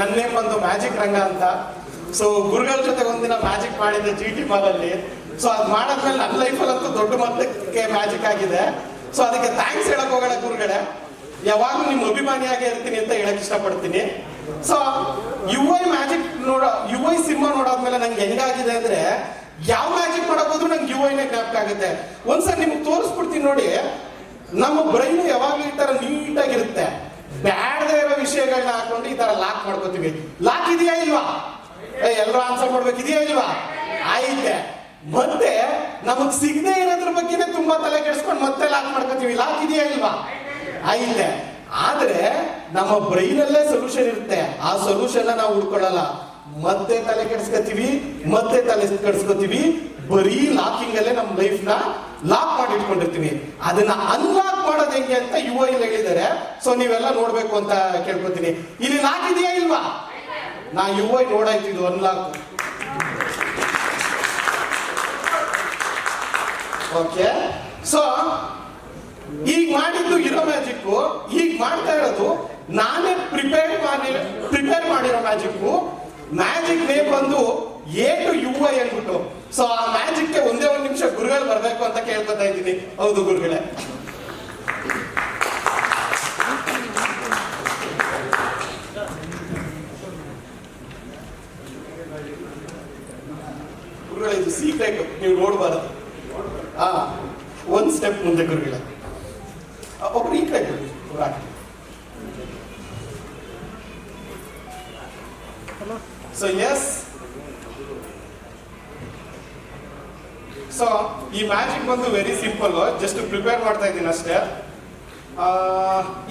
ನನ್ನ ಬಂದು ಮ್ಯಾಜಿಕ್ ರಂಗ ಅಂತ. ಸೊ ಗುರುಗಳ ಜೊತೆ ಒಂದಿನ ಮ್ಯಾಜಿಕ್ ಮಾಡಿದ್ದೆ ಜಿ ಟಿ ಮಾಲಲ್ಲಿ ಸೊ ಅದು ಮಾಡಾದ್ಮೇಲೆ ನನ್ನ ಲೈಫಲ್ಲಂತೂ ದೊಡ್ಡ ಮಟ್ಟಕ್ಕೆ ಮ್ಯಾಜಿಕ್ ಆಗಿದೆ. ಸೊ ಅದಕ್ಕೆ ಥ್ಯಾಂಕ್ಸ್ ಹೇಳಕ್ ಹೋಗೋಣ ಗುರುಗಳೆ. ಯಾವಾಗಲೂ ನಿಮ್ಮ ಅಭಿಮಾನಿಯಾಗಿ ಇರ್ತೀನಿ ಅಂತ ಹೇಳಕ್ ಇಷ್ಟಪಡ್ತೀನಿ. ಸೊ ಯು ಐ ಮ್ಯಾಜಿಕ್ ನೋಡ ಯು ಐ ಸಿನಿಮಾ ನೋಡಾದ್ಮೇಲೆ ನಂಗೆ ಹೆಂಗಾಗಿದೆ ಅಂದ್ರೆ ಯಾವ ಮ್ಯಾಜಿಕ್ ಮಾಡಬಹುದು ನಂಗೆ ಯು ಐನೇ ಜ್ಞಾಪಕ ಆಗುತ್ತೆ. ಒಂದ್ಸಲ ನಿಮ್ಗೆ ತೋರಿಸ್ಬಿಡ್ತೀನಿ ನೋಡಿ. ನಮ್ಮ ಬ್ರೈನ್ ಯಾವಾಗಲೂ ಈ ತರ ನೀಟಾಗಿರುತ್ತೆ ಬ್ಯಾಡದೇ ಇರೋ ವಿಷಯಗಳನ್ನ ಹಾಕೊಂಡು ಈ ತರ ಲಾಕ್ ಮಾಡ್ಕೋತೀವಿ. ಲಾಕ್ ಇದೆಯಾ ಇಲ್ವಾ? ಎಲ್ಲರೂ ಆನ್ಸರ್ ಮಾಡ್ಬೇಕು ಇದೆಯಾ ಇಲ್ವಾ ಆಯ್ತೆ ಮತ್ತೆ ನಮಗ್ ಸಿಗದೆ ಇರೋದ್ರ ಬಗ್ಗೆನೇ ತುಂಬಾ ತಲೆ ಕೆಡಿಸ್ಕೊಂಡು ಮತ್ತೆ ಲಾಕ್ ಮಾಡ್ಕೋತೀವಿ. ಲಾಕ್ ಇದೆಯಾ ಇಲ್ವಾ? ಆಯ್ತೆ ಆದ್ರೆ ನಮ್ಮ ಬ್ರೈನ್ ಅಲ್ಲೇ ಸೊಲ್ಯೂಷನ್ ಇರುತ್ತೆ. ಆ ಸೊಲ್ಯೂಷನ್ ನಾವು ಹುಡ್ಕೊಳ್ಳಲ್ಲ ಮತ್ತೆ ತಲೆ ಕೆಡಿಸ್ಕೋತೀವಿ, ಮತ್ತೆ ತಲೆ ಕೆಡಿಸ್ಕೋತೀವಿ. ಬರೀ ಲಾಕಿಂಗ್ ಅಲ್ಲೇ ನಮ್ಮ ಲೈಫ್ನ ಲಾಕ್ ಮಾಡಿ ಇಟ್ಕೊಂಡಿರ್ತೀವಿ ಅದನ್ನ ಅನ್ಲಾಕ್ ಮಾಡೋದು ಹೆಂಗೆ ಅಂತ ಯು ಐ ಹೇಳಿದ್ದಾರೆ. ಸೊ ನೀವೆಲ್ಲ ನೋಡ್ಬೇಕು ಅಂತ ಕೇಳ್ಕೊತೀನಿ. ಇಲ್ಲಿ ಲಾಕ್ ಇದೆಯಾ ಇಲ್ವಾ? ನಾ ಯು ಐ ನೋಡಾಯ್ತು ಇದು ಅನ್ಲಾಕ್ ಓಕೆ ಸೊ ಈಗ ಮಾಡಿದ್ದು ಇರೋ ಮ್ಯಾಜಿಕ್ ಈಗ ಮಾಡ್ತಾ ಇರೋದು, ನಾನೇ ಪ್ರಿಪೇರ್ ಮಾಡಿ ಪ್ರಿಪೇರ್ ಮಾಡಿರೋ ಮ್ಯಾಜಿಕ್ ಮ್ಯಾಜಿಕ್ ನೇಮ್ ಬಂದು ಎ ಟು ಯು ಐ ಅಂದ್ಬಿಟ್ಟು ಸೊ ಆ ಮ್ಯಾಜಿಕ್ಗೆ ಒಂದೇ ಒಂದು ನಿಮಿಷ ಗುರುಗಳು ಬರಬೇಕು ಅಂತ ಕೇಳ್ಕೊತಾ ಇದ್ದೀನಿ. ಹೌದು ಗುರುಗಳೇ. ಗುರುಗಳೇ, ಇದು ಸೀಕ್ರೆಟ್ ನೀವು ನೋಡಬಾರದು. ಹಾ ಒಂದು ಸ್ಟೆಪ್ ಮುಂದೆ ಗುರುಗಳ. ಒಬ್ರು ಈ ಕಡೆ ಸೊ ಎಸ್ ಸೊ ಈ ಮ್ಯಾಜಿಕ್ ಬಂದು ವೆರಿ ಸಿಂಪಲ್ ಜಸ್ಟ್ ಪ್ರಿಪೇರ್ ಮಾಡ್ತಾ ಇದ್ದೀನಿ ಅಷ್ಟೇ.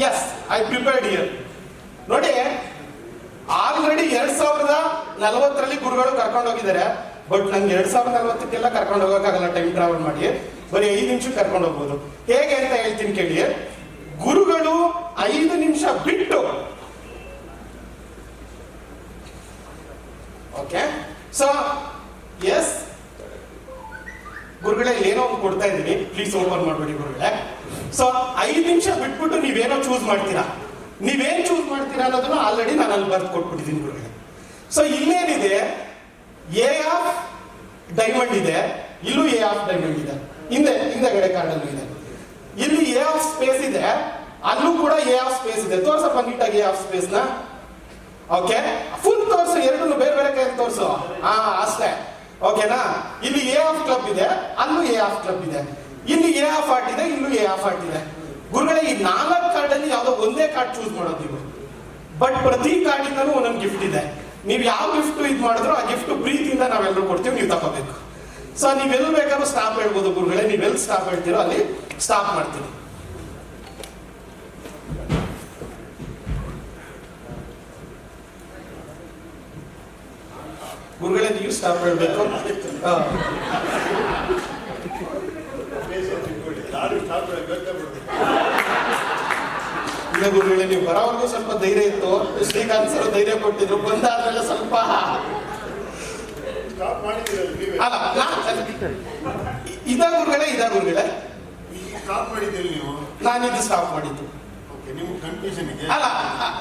ಎಸ್ ಐ ಪ್ರಿಪೇರ್ಡ್ ಇಯರ್ ನೋಡಿ ಆಲ್ರೆಡಿ ಎರಡ್ ಸಾವಿರದ ನಲವತ್ತರಲ್ಲಿ ಗುರುಗಳು ಕರ್ಕೊಂಡು ಹೋಗಿದ್ದಾರೆ. ಬಟ್ ನಂಗೆ ಎರಡ್ ಸಾವಿರದ ನಲವತ್ತಕ್ಕೆಲ್ಲ ಕರ್ಕೊಂಡು ಹೋಗೋಕ್ಕಾಗಲ್ಲ ಟೈಮ್ ಟ್ರಾವೆಲ್ ಮಾಡಿ. ಬರೀ ಐದು ನಿಮಿಷ ಕರ್ಕೊಂಡು ಹೋಗ್ಬೋದು. ಹೇಗೆ ಅಂತ ಹೇಳ್ತೀನಿ ಕೇಳಿ. ಗುರುಗಳು ಐದು ನಿಮಿಷ ಬಿಟ್ಟು ಓಕೆ ಸೊ ಎಸ್ ಗುರುಗಳೇ ಏನೋ ಒಂದು ಕೊಡ್ತಾ ಇದ್ದೀನಿ ಪ್ಲೀಸ್ ಓಪನ್ ಮಾಡಬೇಡಿ ಗುರುಗಳೇ. ಸೊ ಐದು ನಿಮಿಷ ಬಿಟ್ಬಿಟ್ಟು ನೀವೇನೋ ಚೂಸ್ ಮಾಡ್ತೀರಾ? ನೀವೇನ್ ಚೂಸ್ ಮಾಡ್ತೀರಾ ಅನ್ನೋದನ್ನ ಆಲ್ರೆಡಿ ನಾನು ಅಲ್ಲಿ ಬರ್ದು ಕೊಟ್ಬಿಟ್ಟಿದ್ದೀನಿ ಗುರುಗಳೇ. ಸೊ ಇಲ್ಲೇನಿದೆ ಎ ಆಫ್ ಡೈಮಂಡ್ ಇದೆ. ಇಲ್ಲೂ ಎ ಆಫ್ ಡೈಮಂಡ್ ಇದೆ. ಹಿಂದೆ ಹಿಂದೆಗಡೆ ಕಾರ್ಡಲ್ಲೂ ಇದೆ. ಇಲ್ಲಿ ಎ ಆಫ್ ಸ್ಪೇಸ್ ಇದೆ. ಅಲ್ಲೂ ಕೂಡ ಎ ಆಫ್ ಸ್ಪೇಸ್ ಇದೆ. ತೋರ್ಸಪ್ಪ ನೀಟಾಗಿ ಎ ಆಫ್ ಸ್ಪೇಸ್ನ. ಓಕೆ ಫುಲ್ ತೋರ್ಸು, ಎರಡನ್ನು ಬೇರೆ ಬೇರೆ ಕೈ ತೋರ್ಸು. ಹಾ, ಅಷ್ಟೇ. ಓಕೆನಾ ಇಲ್ಲಿ ಎ ಆಫ್ ಕ್ಲಬ್ ಇದೆ. ಅಲ್ಲೂ ಎ ಆಫ್ ಕ್ಲಬ್ ಇದೆ. ಇಲ್ಲಿ ಎ ಆಫ್ ಆರ್ಟ್ ಇದೆ ಇಲ್ಲೂ ಎ ಆಫ್ ಆರ್ಟ್ ಇದೆ. ಗುರುಗಳೇ, ಈ ನಾಲ್ಕು ಕಾರ್ಡ್ ಅಲ್ಲಿ ಯಾವ್ದೋ ಒಂದೇ ಕಾರ್ಡ್ ಚೂಸ್ ಮಾಡೋದು ನೀವು. ಬಟ್ ಪ್ರತಿ ಕಾರ್ಡಿಂದಲೂ ಒಂದೊಂದು ಗಿಫ್ಟ್ ಇದೆ. ನೀವು ಯಾವ ಗಿಫ್ಟ್ ಇದು ಮಾಡಿದ್ರು ಆ ಗಿಫ್ಟ್ ಪ್ರೀತಿಯಿಂದ ನಾವೆಲ್ಲರೂ ಕೊಡ್ತೀವಿ, ನೀವು ತಗೋಬೇಕು. ಸೊ ನೀವೆಲ್ಲ ಬೇಕಾದ್ರೂ ಸ್ಟಾಪ್ ಹೇಳ್ಬೋದು ಗುರುಗಳೇ. ನೀವೆಲ್ಲಿ ಸ್ಟಾಪ್ ಹೇಳ್ತೀರೋ ಅಲ್ಲಿ ಸ್ಟಾಪ್ ಮಾಡ್ತೀನಿ ಗುರುಗಳೇ, ನೀವು ಸ್ಟಾಪ್ ಹೇಳ್ಬೇಕು ಹಾ. ಇಲ್ಲ ಗುರುಗಳೇ ನೀವು ಬರೋವರೆಗೂ ಸ್ವಲ್ಪ ಧೈರ್ಯ ಇತ್ತು. ಶ್ರೀಕಾಂತ್ ಸರ್ ಧೈರ್ಯ ಕೊಟ್ಟಿದ್ರು ಬಂದಾದ್ಮೇಲೆ ಸ್ವಲ್ಪ ಅಲ್ಲ ಇದ ಗುರುಗಳೇ ಇದ ಗುರುಗಳೇ. ಸ್ಟಾಪ್ ಮಾಡಿದ್ದೀರಿ ನೀವು? ನಾನು ಇದು ಸ್ಟಾಪ್ ಮಾಡಿದ್ದು. ಅಲ್ಲ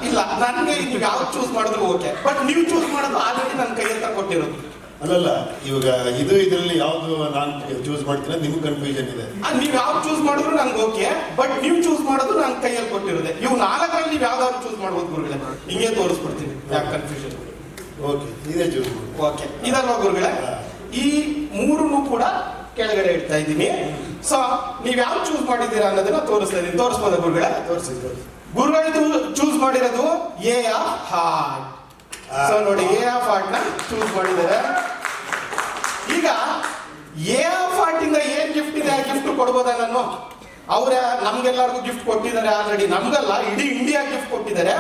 ಇಲ್ಲ ನನಗೆ ನೀವು ಯಾವ್ದು ಚೂಸ್ ಮಾಡಿದ್ರು ಓಕೆ ಬಟ್ ನೀವು ಚೂಸ್ ಮಾಡೋದು ಆಲ್ರೆಡಿ ನನ್ನ ಕೈ ಹತ್ರ ಕೊಟ್ಟಿರೋದು. ಅಲ್ಲಲ್ಲ ಇವಾಗ ಇದು ಇದರಲ್ಲಿ ಯಾವ್ದು ನಾನು ಚೂಸ್ ಮಾಡ್ತೀನಿ ನಿಮ್ಗೆ ಕನ್ಫ್ಯೂಷನ್ ಇದೆ. ನೀವು ನೀವ್ ಯಾವ್ದು ಚೂಸ್ ಮಾಡಿದ್ರು ನಂಗೆ ಓಕೆ ಬಟ್ ನೀವು ಚೂಸ್ ಮಾಡೋದು ನನ್ನ ಕೈಯಲ್ಲಿ ಕೊಟ್ಟಿರೋದೆ ಇವು ನಾಲ್ಕರಲ್ಲಿ ನೀವು ಯಾವ್ದಾದ್ರು ಚೂಸ್ ಮಾಡ್ಬೋದು ಗುರುಗಳೇ. ಹಿಂಗೆ ತೋರಿಸ್ಬಿಡ್ತೀನಿ ಯಾಕೆ ಕನ್ಫ್ಯೂಷನ್ ಓಕೆ ಇದೇ ಚೂಸ್ ಮಾಡಿ. ಓಕೆ ಇದಲ್ವಾ ಗುರುಗಳೇ? ಈ ಮೂರನ್ನು ಕೂಡ ಕೆಳಗಡೆ ಇಡ್ತಾ ಇದ್ದೀನಿ. ಸೊ ನೀವು ಯಾವ ಚೂಸ್ ಮಾಡಿದ್ದೀರಾ ಅನ್ನೋದನ್ನ ತೋರಿಸ್ತಾ ಇದ್ದೀನಿ. ತೋರಿಸ್ಬೋದ ಗುರುಗಳೇ? ತೋರಿಸಿ ತೋರಿಸಿ. ಗುರುಗಳಿದು ಚೂಸ್ ಮಾಡಿರೋದು ಎ ಆಫ್ ಹಾರ್ಟ್ ಸೊ ನೋಡಿ ಎ ಆಫ್ ಆರ್ಟ್ನ ಚೂಸ್ ಮಾಡಿದ್ದಾರೆ. ಈಗ ಎ ಆಫ್ ಆರ್ಟ್ ಇಂದ ಏನ್ ಗಿಫ್ಟ್ ಇದೆ, ಆ ಗಿಫ್ಟ್ ಕೊಡ್ಬೋದಾ ನಾನು? ಅವ್ರ, ನಮ್ಗೆಲ್ಲರಿಗೂ ಗಿಫ್ಟ್ ಕೊಟ್ಟಿದ್ದಾರೆ ಆಲ್ರೆಡಿ ನಮ್ಗಲ್ಲ, ಇಡೀ ಇಂಡಿಯಾ ಗಿಫ್ಟ್ ಕೊಟ್ಟಿದ್ದಾರೆ.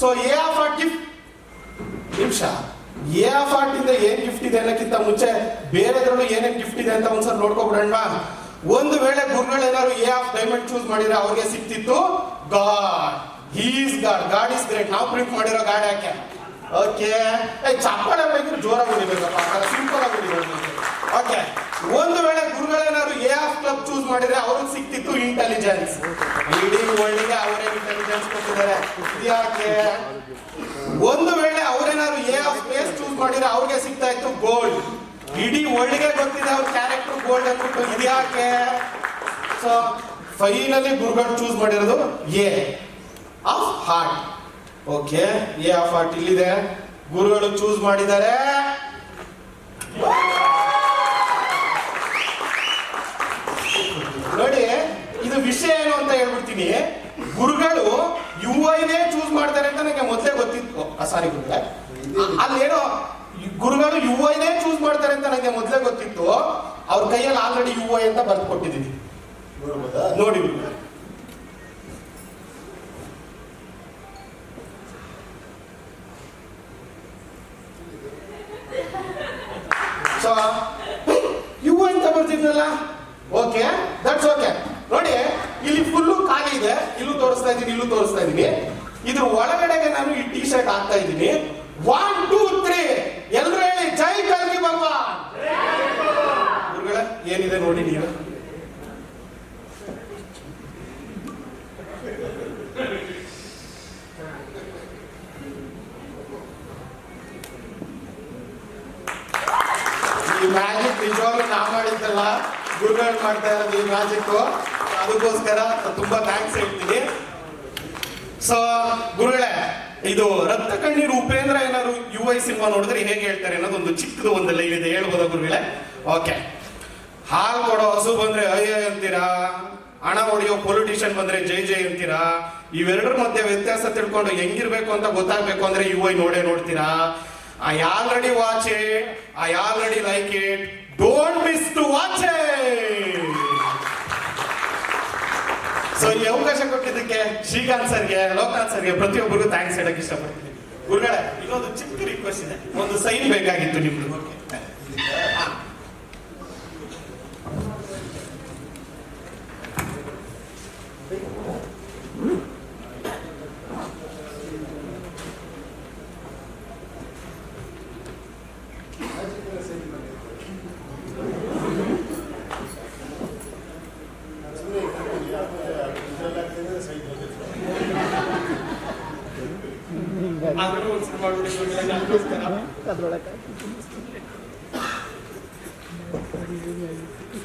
So A of art gift ನಿಮಿಷ. ಎ ಆಫ್ ಆರ್ಟ್ ಇಂದ ಏನ್ ಗಿಫ್ಟ್ ಇದೆ ಅನ್ನಕ್ಕಿಂತ ಮುಂಚೆ ಬೇರೆದ್ರಲ್ಲೂ ಏನೇನ್ ಗಿಫ್ಟ್ ಇದೆ ಅಂತ ಒಂದ್ಸಲ ನೋಡ್ಕೊಬಿಡೋಣ ಒಂದು ವೇಳೆ ಗುರುಗಳು ಏನಾದ್ರು ಎ ಆಫ್ ಡೈಮಂಡ್ ಚೂಸ್ ಮಾಡಿದ್ರೆ ಅವ್ರಿಗೆ ಸಿಕ್ತಿತ್ತು God he's God God is great ನಾವು ಪ್ರಿಂಟ್ ಮಾಡಿರೋ ಗಾಡ್ ಯಾಕೆ? ಓಕೆ ಚಪ್ಪಳ ಬೇಕಿದ್ರೆ ಜೋರಾಗಿ ಹೊಡಿಬೇಕಪ್ಪ. ಸಿಂಪಲ್ ಆಗಿ ಹೊಡಿಬೇಕು. ಓಕೆ ಒಂದು ವೇಳೆ ಗುರುಗಳೇನಾದ್ರು ಎ ಆಫ್ ಕ್ಲಬ್ ಚೂಸ್ ಮಾಡಿದ್ರೆ ಅವ್ರಿಗೆ ಸಿಕ್ತಿತ್ತು ಇಂಟೆಲಿಜೆನ್ಸ್ ಇಡೀ ವರ್ಲ್ಡ್ಗೆ ಅವರೇ ಇಂಟೆಲಿಜೆನ್ಸ್ ಕೊಟ್ಟಿದ್ದಾರೆ. ಯಾಕೆ? ಒಂದು ವೇಳೆ ಅವರೇನಾದ್ರು ಎ ಆಫ್ ಅವ್ರು ಚೂಸ್ ಮಾಡಿದ್ರೆ ಅವ್ರಿಗೆ ಸಿಗ್ತಾ ಇತ್ತು ಗೋಲ್ಡ್ ಇಡೀ ಗೆ ಗೊತ್ತಿದೆ ಅವ್ರ ಕ್ಯಾರೆಕ್ಟರ್ ಗೋಲ್ಡ್ ಅಂದ್ಬಿಟ್ಟು. ಇದ್ಯಾಕೆ ಸೊ ಫೈನಲಿ ಗುರುಗಳು ಚೂಸ್ ಮಾಡಿರೋದು A of heart okay A of art ಇಲ್ಲಿದೆ. ಗುರುಗಳು ಚೂಸ್ ಮಾಡಿದ್ದಾರೆ. ನೋಡಿ ಇದು ವಿಷಯ ಏನು ಅಂತ ಹೇಳ್ಬಿಡ್ತೀನಿ. ಗುರುಗಳು ಯು ಐನೇ ಚೂಸ್ ಮಾಡ್ತಾರೆ ಅಂತ ನನಗೆ ಮೊದಲೇ ಗೊತ್ತಿತ್ತು. ಸಾರಿ ಗುರುಗಳೇ. ಅಲ್ಲೇನೋ ಗುರುಗಳು ಯು ಐನೇ ಚೂಸ್ ಮಾಡ್ತಾರೆ ಅಂತ ನನಗೆ ಮೊದಲೇ ಗೊತ್ತಿತ್ತು. ಅವ್ರ ಕೈಯಲ್ಲಿ ಆಲ್ರೆಡಿ ಯು ಐ ಅಂತ ಬರ್ದು ಕೊಟ್ಟಿದ್ದೀನಿ ನೋಡಿ ಗುರುಗಳೇ ಸೊ ಯು ಅಂತ ಬರ್ತಿದ್ನಲ್ಲ ಓಕೆ ದಟ್ಸ್ ಓಕೆ ನೋಡಿ ಇಲ್ಲಿ ಫುಲ್ಲು ಖಾಲಿ ಇದೆ ಇಲ್ಲೂ ತೋರಿಸ್ತಾ ಇದ್ದೀನಿ, ಇಲ್ಲೂ ತೋರಿಸ್ತಾ ಇದ್ದೀನಿ. ಇದ್ರ ಒಳಗಡೆಗೆ ನಾನು ಈ ಟಿ ಶರ್ಟ್ ಹಾಕ್ತಾ ಇದ್ದೀನಿ. ಒನ್ ಟೂ ತ್ರೀ ಎಲ್ರು ಹೇಳಿ, ಜೈ ಕಲ್ಗಿ ಭಗವಾನ್. ಏನಿದೆ ನೋಡಿ ನೀವು. ಈ ಮ್ಯಾಜಿಕ್ ನಿಜವಾಗ್ಲೂ ನಾ ಮಾಡಿದ್ದಲ್ಲ. ಗುರುಗಳು ಮಾಡ್ತಾ ಇರೋದು ಈ ಮ್ಯಾಜಿಕ್ ಅದಕ್ಕೋಸ್ಕರ ತುಂಬಾ ಥ್ಯಾಂಕ್ಸ್ ಹೇಳ್ತೀನಿ. ಸೊ ಗುರುಗಳೇ, ಇದು ರಕ್ತ ಕಣ್ಣೀರ್ ಉಪೇಂದ್ರ ಏನಾದ್ರು ಯು ಐ ಸಿನಿಮಾ ನೋಡಿದ್ರೆ ಹೇಗೆ ಹೇಳ್ತಾರೆ ಅನ್ನೋದು ಒಂದು ಚಿಕ್ಕದು ಒಂದು ಲೈನ್ ಇದೆ. ಹೇಳ್ಬೋದಾ ಗುರುಗಳೇ? ಓಕೆ ಹಾಲು ಕೊಡೋ ಹಸು ಬಂದ್ರೆ ಅಯ್ಯ ಅಂತೀರಾ? ಹಣ ಹೊಡೆಯೋ ಪೊಲಿಟಿಷಿಯನ್ ಬಂದ್ರೆ ಜೈ ಜೈ ಅಂತೀರಾ? ಇವೆರಡರ ಮಧ್ಯೆ ವ್ಯತ್ಯಾಸ ತಿಳ್ಕೊಂಡು ಹೆಂಗಿರ್ಬೇಕು ಅಂತ ಗೊತ್ತಾಗ್ಬೇಕು ಅಂದ್ರೆ ಯು ಐ ನೋಡೇ ನೋಡ್ತೀರಾ? I already watch it I already like it don't miss to watch so ಅವಕಾಶ ಕೊಟ್ಟಿದ್ದಕ್ಕೆ ಶ್ರೀಕಾಂತ್ ಸರ್ಗೆ ಲೋಕನಾಥ್ ಸರ್ಗೆ ಪ್ರತಿಯೊಬ್ಬರಿಗೂ ಥ್ಯಾಂಕ್ಸ್ ಹೇಳಕ್ ಇಷ್ಟಪಡ್ತೀನಿ. ಗುರುಗಳೇ ಇದೊಂದು ಚಿಕ್ಕ ರಿಕ್ವೆಸ್ಟ್ ಇದೆ. ಒಂದು ಸೈನ್ ಬೇಕಾಗಿತ್ತು ನಿಮ್ದು. ಆದ್ರೂ ಮಾಡ್ಬಿಡಿ ಗುರುಗಳೇ, ನನ್ಗೋಸ್ಕರ.